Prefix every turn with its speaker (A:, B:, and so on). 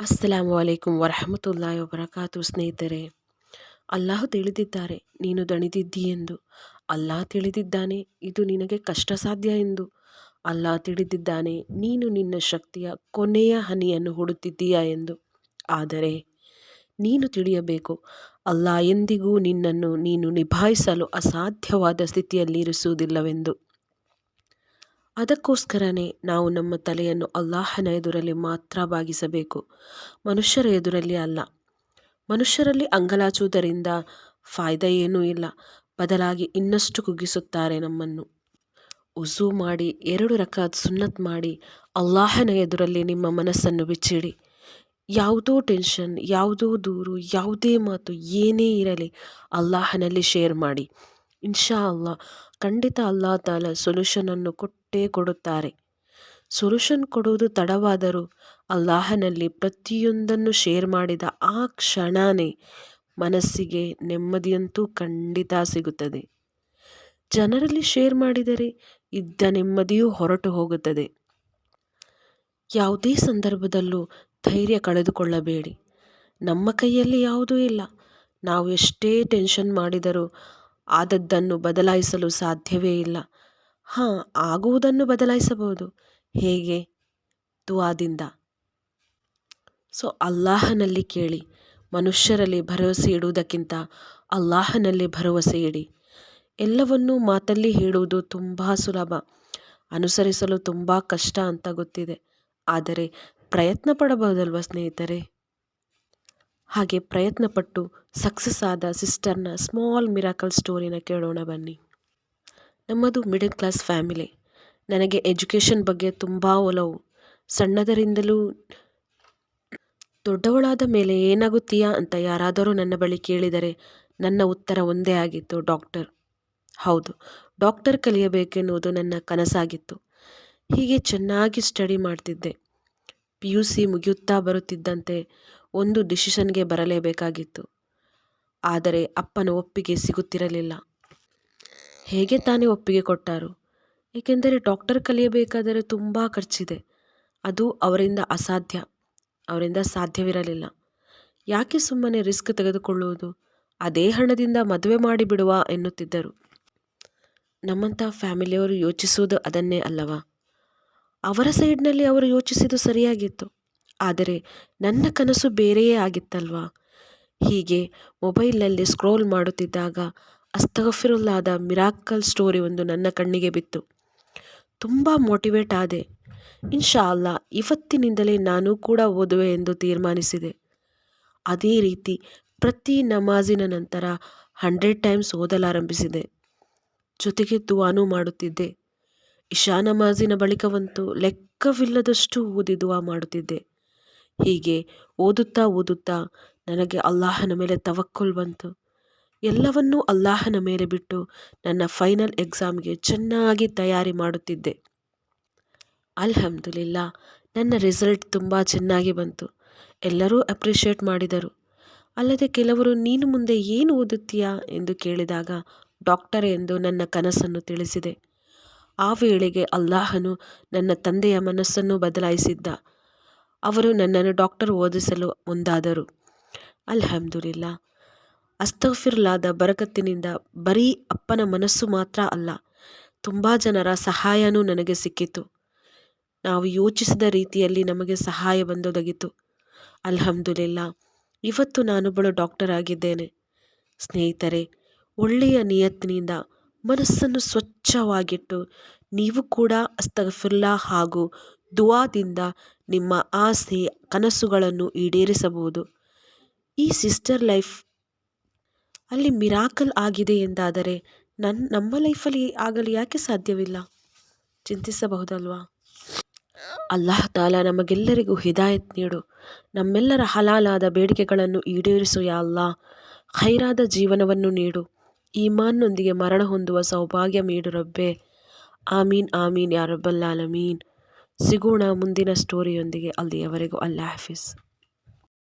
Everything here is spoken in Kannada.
A: ಅಸ್ಸಲಾಮು ಅಲೈಕುಂ ವರಹಮತುಲ್ಲಾಹಿ ವಬರಕಾತು ಸ್ನೇಹಿತರೆ, ಅಲ್ಲಾಹು ತಿಳಿದಿದ್ದಾರೆ, ನೀನು ದಣಿದಿದ್ದೀಯೆಂದು ಎಂದು. ಅಲ್ಲಾಹ್ ತಿಳಿದಿದ್ದಾನೆ, ಇದು ನಿನಗೆ ಕಷ್ಟ ಸಾಧ್ಯ ಎಂದು. ಅಲ್ಲಾಹ ತಿಳಿದಿದ್ದಾನೆ, ನೀನು ನಿನ್ನ ಶಕ್ತಿಯ ಕೊನೆಯ ಹನಿಯನ್ನು ಹುಡುತ್ತಿದ್ದೀಯಾ ಎಂದು. ಆದರೆ, ನೀನು ತಿಳಿಯಬೇಕು ಅಲ್ಲಾ ಎಂದಿಗೂ ನಿನ್ನನ್ನು ನೀನು ನಿಭಾಯಿಸಲು ಅಸಾಧ್ಯವಾದ ಸ್ಥಿತಿಯಲ್ಲಿ ಇರಿಸುವುದಿಲ್ಲವೆಂದು ಅದಕ್ಕೋಸ್ಕರನೇ ನಾವು ನಮ್ಮ ತಲೆಯನ್ನು ಅಲ್ಲಾಹನ ಎದುರಲ್ಲಿ ಮಾತ್ರ ಬಾಗಿಸಬೇಕು. ಮನುಷ್ಯರ ಎದುರಲ್ಲಿ ಅಲ್ಲ. ಮನುಷ್ಯರಲ್ಲಿ ಅಂಗಲಾಚುವುದರಿಂದ ಫಾಯ್ದ ಏನೂ ಇಲ್ಲ. ಬದಲಾಗಿ ಇನ್ನಷ್ಟು ಕುಗ್ಗಿಸುತ್ತಾರೆ ನಮ್ಮನ್ನು. ಉಸು ಮಾಡಿ, ಎರಡು ರಕಾತ್ ಸುನ್ನತ್ ಮಾಡಿ, ಅಲ್ಲಾಹನ ಎದುರಲ್ಲಿ ನಿಮ್ಮ ಮನಸ್ಸನ್ನು ಬಿಚ್ಚಿಡಿ. ಯಾವುದೋ ಟೆನ್ಷನ್, ಯಾವುದೋ ದೂರು, ಯಾವುದೇ ಮಾತು ಏನೇ ಇರಲಿ ಅಲ್ಲಾಹನಲ್ಲಿ ಶೇರ್ ಮಾಡಿ. ಇನ್ಶಾ ಅಲ್ಲಾ ಖಂಡಿತ ಅಲ್ಲಾ ತಾಲ ಸೊಲ್ಯೂಷನನ್ನು ಕೊಟ್ಟೇ ಕೊಡುತ್ತಾರೆ. ಸೊಲ್ಯೂಷನ್ ಕೊಡುವುದು ತಡವಾದರೂ ಅಲ್ಲಾಹನಲ್ಲಿ ಪ್ರತಿಯೊಂದನ್ನು ಶೇರ್ ಮಾಡಿದ ಆ ಕ್ಷಣನೇ ಮನಸ್ಸಿಗೆ ನೆಮ್ಮದಿಯಂತೂ ಖಂಡಿತ ಸಿಗುತ್ತದೆ. ಜನರಲ್ಲಿ ಶೇರ್ ಮಾಡಿದರೆ ಇದ್ದ ನೆಮ್ಮದಿಯೂ ಹೊರಟು ಹೋಗುತ್ತದೆ. ಯಾವುದೇ ಸಂದರ್ಭದಲ್ಲೂ ಧೈರ್ಯ ಕಳೆದುಕೊಳ್ಳಬೇಡಿ. ನಮ್ಮ ಕೈಯಲ್ಲಿ ಯಾವುದೂ ಇಲ್ಲ. ನಾವು ಎಷ್ಟೇ ಟೆನ್ಷನ್ ಮಾಡಿದರೂ ಆದದ್ದನ್ನು ಬದಲಾಯಿಸಲು ಸಾಧ್ಯವೇ ಇಲ್ಲ. ಹಾಂ, ಆಗುವುದನ್ನು ಬದಲಾಯಿಸಬಹುದು. ಹೇಗೆ? ದುವಾದಿಂದ ಸೊ, ಅಲ್ಲಾಹನಲ್ಲಿ ಕೇಳಿ. ಮನುಷ್ಯರಲ್ಲಿ ಭರವಸೆ ಇಡುವುದಕ್ಕಿಂತ ಅಲ್ಲಾಹನಲ್ಲಿ ಭರವಸೆ ಇಡಿ. ಎಲ್ಲವನ್ನೂ ಮಾತಲ್ಲಿ ಹೇಳುವುದು ತುಂಬ ಸುಲಭ. ಅನುಸರಿಸಲು ತುಂಬ ಕಷ್ಟ ಅಂತ ಗೊತ್ತಿದೆ. ಆದರೆ ಪ್ರಯತ್ನ ಪಡಬಹುದಲ್ವ ಸ್ನೇಹಿತರೆ? ಹಾಗೆ ಪ್ರಯತ್ನಪಟ್ಟು ಸಕ್ಸಸ್ ಆದ ಸಿಸ್ಟರ್ನ ಸ್ಮಾಲ್ ಮಿರಾಕಲ್ ಸ್ಟೋರಿನ ಕೇಳೋಣ ಬನ್ನಿ. ನಮ್ಮದು ಮಿಡಲ್ ಕ್ಲಾಸ್ ಫ್ಯಾಮಿಲಿ ನನಗೆ ಎಜುಕೇಷನ್ ಬಗ್ಗೆ ತುಂಬ ಒಲವು. ಸಣ್ಣದರಿಂದಲೂ ದೊಡ್ಡವಳಾದ ಮೇಲೆ ಏನಾಗುತ್ತೀಯಾ ಅಂತ ಯಾರಾದರೂ ನನ್ನ ಬಳಿ ಕೇಳಿದರೆ ನನ್ನ ಉತ್ತರ ಒಂದೇ ಆಗಿತ್ತು ಡಾಕ್ಟರ್ ಹೌದು ಡಾಕ್ಟರ್ ಕಲಿಯಬೇಕೆನ್ನುವುದು ನನ್ನ ಕನಸಾಗಿತ್ತು. ಹೀಗೆ ಚೆನ್ನಾಗಿ ಸ್ಟಡಿ ಮಾಡ್ತಿದ್ದೆ. ಪಿ ಯು ಸಿ ಮುಗಿಯುತ್ತಾ ಬರುತ್ತಿದ್ದಂತೆ ಒಂದು ಡಿಸಿಷನ್ಗೆ ಬರಲೇಬೇಕಾಗಿತ್ತು. ಆದರೆ ಅಪ್ಪನ ಒಪ್ಪಿಗೆ ಸಿಗುತ್ತಿರಲಿಲ್ಲ. ಹೇಗೆ ತಾನೇ ಒಪ್ಪಿಗೆ ಕೊಟ್ಟರು? ಏಕೆಂದರೆ ಡಾಕ್ಟರ್ ಕಲಿಯಬೇಕಾದರೆ ತುಂಬ ಖರ್ಚಿದೆ. ಅದು ಅವರಿಂದ ಅಸಾಧ್ಯ. ಅವರಿಂದ ಸಾಧ್ಯವಿರಲಿಲ್ಲ. ಯಾಕೆ ಸುಮ್ಮನೆ ರಿಸ್ಕ್ ತೆಗೆದುಕೊಳ್ಳುವುದು? ಅದೇ ಹಣದಿಂದ ಮದುವೆ ಮಾಡಿಬಿಡುವ ಎನ್ನುತ್ತಿದ್ದರು. ನಮ್ಮಂಥ ಫ್ಯಾಮಿಲಿಯವರು ಯೋಚಿಸುವುದು ಅದನ್ನೇ ಅಲ್ಲವಾ? ಅವರ ಸೈಡ್ನಲ್ಲಿ ಅವರು ಯೋಚಿಸಿದ್ದು ಸರಿಯಾಗಿತ್ತು. ಆದರೆ ನನ್ನ ಕನಸು ಬೇರೆಯೇ ಆಗಿತ್ತಲ್ವಾ? ಹೀಗೆ ಮೊಬೈಲ್ನಲ್ಲಿ ಸ್ಕ್ರೋಲ್ ಮಾಡುತ್ತಿದ್ದಾಗ ಅಸ್ತಗಫಿರುಲ್ಲಾದ ಮಿರಾಕಲ್ ಸ್ಟೋರಿ ಒಂದು ನನ್ನ ಕಣ್ಣಿಗೆ ಬಿತ್ತು. ತುಂಬ ಮೋಟಿವೇಟ್ ಆದೆ. ಇನ್ಶಾ ಅಲ್ಲ ಇವತ್ತಿನಿಂದಲೇ ನಾನು ಕೂಡ ಓದುವೆ ಎಂದು ತೀರ್ಮಾನಿಸಿದೆ. ಅದೇ ರೀತಿ ಪ್ರತಿ ನಮಾಜಿನ ನಂತರ ಹಂಡ್ರೆಡ್ ಟೈಮ್ಸ್ ಓದಲಾರಂಭಿಸಿದೆ. ಜೊತೆಗೆ ದುವಾನೂ ಮಾಡುತ್ತಿದ್ದೆ. ಇಶಾ ನಮಾಜಿನ ಬಳಿಕವಂತೂ ಲೆಕ್ಕವಿಲ್ಲದಷ್ಟು ಓದಿ ದುವಾ ಮಾಡುತ್ತಿದ್ದೆ. ಹೀಗೆ ಓದುತ್ತಾ ಓದುತ್ತಾ ನನಗೆ ಅಲ್ಲಾಹನ ಮೇಲೆ ತವಕ್ಕುಲ್ ಬಂತು. ಎಲ್ಲವನ್ನೂ ಅಲ್ಲಾಹನ ಮೇಲೆ ಬಿಟ್ಟು ನನ್ನ ಫೈನಲ್ ಎಕ್ಸಾಮ್ಗೆ ಚೆನ್ನಾಗಿ ತಯಾರಿ ಮಾಡುತ್ತಿದ್ದೆ. ಅಲ್ಹಮ್ದುಲಿಲ್ಲ, ನನ್ನ ರಿಸಲ್ಟ್ ತುಂಬ ಚೆನ್ನಾಗಿ ಬಂತು. ಎಲ್ಲರೂ ಅಪ್ರಿಷಿಯೇಟ್ ಮಾಡಿದರು. ಅಲ್ಲದೆ ಕೆಲವರು, ನೀನು ಮುಂದೆ ಏನು ಓದುತ್ತೀಯಾ? ಎಂದು ಕೇಳಿದಾಗ ಡಾಕ್ಟರ್ ಎಂದು ನನ್ನ ಕನಸನ್ನು ತಿಳಿಸಿದೆ. ಆ ವೇಳೆಗೆ ಅಲ್ಲಾಹನು ನನ್ನ ತಂದೆಯ ಮನಸ್ಸನ್ನು ಬದಲಾಯಿಸಿದ್ದ. ಅವರು ನನ್ನನ್ನು ಡಾಕ್ಟರ್ ಓದಿಸಲು ಮುಂದಾದರು. ಅಲ್ಹಮ್ದುಲಿಲ್ಲ. ಅಸ್ತಫಿರ್ಲಾದ ಬರಕತ್ತಿನಿಂದ ಬರೀ ಅಪ್ಪನ ಮನಸ್ಸು ಮಾತ್ರ ಅಲ್ಲ, ತುಂಬ ಜನರ ಸಹಾಯನೂ ನನಗೆ ಸಿಕ್ಕಿತು. ನಾವು ಯೋಚಿಸಿದ ರೀತಿಯಲ್ಲಿ ನಮಗೆ ಸಹಾಯ ಬಂದೊದಗಿತು. ಅಲ್ಹಮ್ದುಲಿಲ್ಲ, ಇವತ್ತು ನಾನೊಬ್ಬಳು ಡಾಕ್ಟರ್ ಆಗಿದ್ದೇನೆ. ಸ್ನೇಹಿತರೆ, ಒಳ್ಳೆಯ ನಿಯತ್ತಿನಿಂದ ಮನಸ್ಸನ್ನು ಸ್ವಚ್ಛವಾಗಿಟ್ಟು ನೀವು ಕೂಡ ಅಸ್ತಫಿರ್ಲಾ ಹಾಗೂ ದುವಾದಿಂದ ನಿಮ್ಮ ಆಸೆ ಕನಸುಗಳನ್ನು ಈಡೇರಿಸಬಹುದು. ಈ ಸಿಸ್ಟರ್ ಲೈಫ್ ಅಲ್ಲಿ ಮಿರಾಕಲ್ ಆಗಿದೆ ಎಂದಾದರೆ ನನ್ನ ನಮ್ಮ ಲೈಫಲ್ಲಿ ಆಗಲು ಯಾಕೆ ಸಾಧ್ಯವಿಲ್ಲ? ಚಿಂತಿಸಬಹುದಲ್ವಾ? ಅಲ್ಲಾಹ ತಾಲ ನಮಗೆಲ್ಲರಿಗೂ ಹಿದಾಯತ್ ನೀಡು. ನಮ್ಮೆಲ್ಲರ ಹಲಾಲಾದ ಬೇಡಿಕೆಗಳನ್ನು ಈಡೇರಿಸು ಯಾ ಅಲ್ಲಾ ಖೈರಾದ ಜೀವನವನ್ನು ನೀಡು. ಈಮಾನ್ನೊಂದಿಗೆ ಮರಣ ಹೊಂದುವ ಸೌಭಾಗ್ಯ ಮೀಡು ರಬ್ಬೆ. ಆಮೀನ್ ಆಮೀನ್ ಯಾ ರಬ್ಬಲ್ಲಾಲಮೀನ್ ಸಿಗೋಣ ಮುಂದಿನ ಸ್ಟೋರಿಯೊಂದಿಗೆ ಅಲ್ಲಿಯವರೆಗೂ ಅಲ್ಲಾ ಹಾಫಿಸ್.